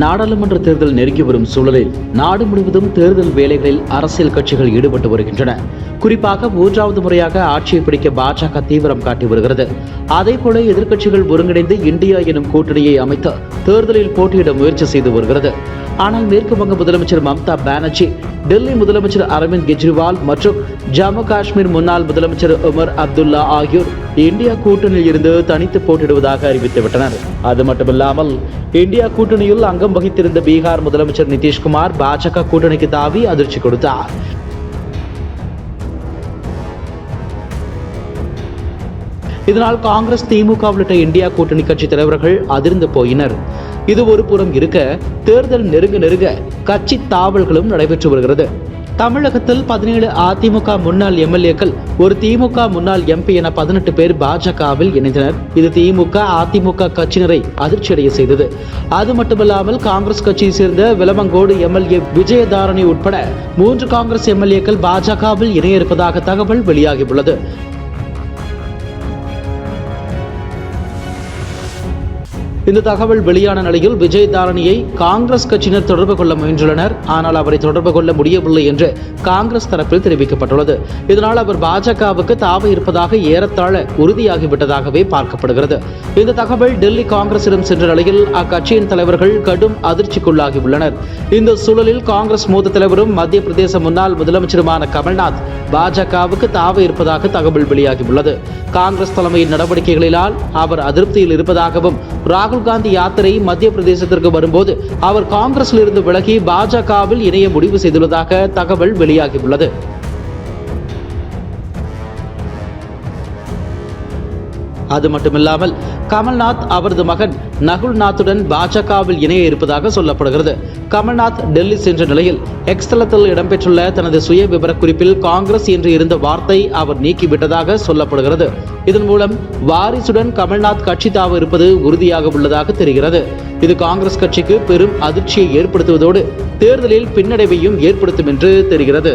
நாடாளுமன்ற தேர்தல் நெருங்கி வரும் சூழலில் நாடு முழுவதும் தேர்தல் வேலைகளில் அரசியல் கட்சிகள் ஈடுபட்டு வருகின்றன. குறிப்பாக மூன்றாவது முறையாக ஆட்சியை பிடிக்க பாஜக தீவிரம் காட்டி வருகிறது. அதேபோல எதிர்க்கட்சிகள் ஒருங்கிணைந்து இந்தியா எனும் கூட்டணியை அமைத்து தேர்தலில் போட்டியிட முயற்சி செய்து வருகிறது. ஆனால் மேற்கு வங்க முதலமைச்சர் மம்தா பானர்ஜி டெல்லி முதலமைச்சர் அரவிந்த் கெஜ்ரிவால் மற்றும் ஜம்மு காஷ்மீர் முன்னாள் முதலமைச்சர் உமர் அப்துல்லா ஆகியோர் இந்தியா கூட்டணியில் இருந்து தனித்து போட்டியிடுவதாக அறிவித்துவிட்டனர். அது மட்டுமில்லாமல் இந்தியா கூட்டணியில் அங்கம் வகித்திருந்த பீகார் முதலமைச்சர் நிதிஷ்குமார் பாஜக கூட்டணிக்கு தாவி அதிர்ச்சி கொடுத்தார். இதனால் காங்கிரஸ் திமுக உள்ளிட்ட இந்தியா கூட்டணி கட்சி தலைவர்கள் அதிர்ந்து போயினர். இது ஒரு புறம் இருக்க தேர்தல் நெருங்க நெருங்க கட்சி தாவல்களும் நடைபெற்று வருகிறது. தமிழகத்தில் பதினேழு அதிமுக முன்னாள் எம்எல்ஏக்கள் ஒரு திமுக முன்னாள் எம்பி என பதினெட்டு பேர் பாஜகவில் இணைந்தனர். இது திமுக அதிமுக கட்சியினரை அதிர்ச்சியடைய செய்தது. அது மட்டுமல்லாமல் காங்கிரஸ் கட்சியை சேர்ந்த விலமங்கோடு எம்எல்ஏ விஜயதாரணி உட்பட மூன்று காங்கிரஸ் எம்எல்ஏக்கள் பாஜகவில் இணைய இருப்பதாக தகவல் வெளியாகியுள்ளது. இந்த தகவல் வெளியான நிலையில் விஜய் தாரணியை காங்கிரஸ் கட்சியினர் தொடர்பு கொள்ள முயன்றுள்ளனர். ஆனால் அவரை தொடர்பு கொள்ள முடியவில்லை என்று காங்கிரஸ் தரப்பில் தெரிவிக்கப்பட்டுள்ளது. இதனால் அவர் பாஜகவுக்கு தாவ இருப்பதாக ஏறத்தாழ உறுதியாகிவிட்டதாகவே பார்க்கப்படுகிறது. இந்த தகவல் டெல்லி காங்கிரசிடம் சென்ற நிலையில் அக்கட்சியின் தலைவர்கள் கடும் அதிர்ச்சிக்குள்ளாகியுள்ளனர். இந்த சூழலில் காங்கிரஸ் மூத்த தலைவரும் மத்திய பிரதேச முன்னாள் முதலமைச்சருமான கமல்நாத் பாஜகவுக்கு தாவ இருப்பதாக தகவல் வெளியாகியுள்ளது. காங்கிரஸ் தலைமையின் நடவடிக்கைகளினால் அவர் அதிருப்தியில் இருப்பதாகவும் ராகுல் காந்தி யாத்திரை மத்திய பிரதேசத்திற்கு வரும்போது அவர் காங்கிரஸில் இருந்து விலகி பாஜகவில் இணைய முடிவு செய்துள்ளதாக தகவல் வெளியாகியுள்ளது. அது மட்டுமில்லாமல் கமல்நாத் அவரது மகன் நகுல்நாத்துடன் பாஜகவில் இணைய இருப்பதாக சொல்லப்படுகிறது. கமல்நாத் டெல்லி சென்ற நிலையில் எக்ஸ் தளத்தில் இடம்பெற்றுள்ள தனது சுய விவரக்குறிப்பில் காங்கிரஸ் என்று இருந்த வார்த்தை அவர் நீக்கிவிட்டதாக சொல்லப்படுகிறது. இதன் மூலம் வாரிசுடன் கமல்நாத் கட்சி தாவ இருப்பது உறுதியாக உள்ளதாக தெரிகிறது. இது காங்கிரஸ் கட்சிக்கு பெரும் அதிர்ச்சியை ஏற்படுத்துவதோடு தேர்தலில் பின்னடைவையும் ஏற்படுத்தும் என்று தெரிகிறது.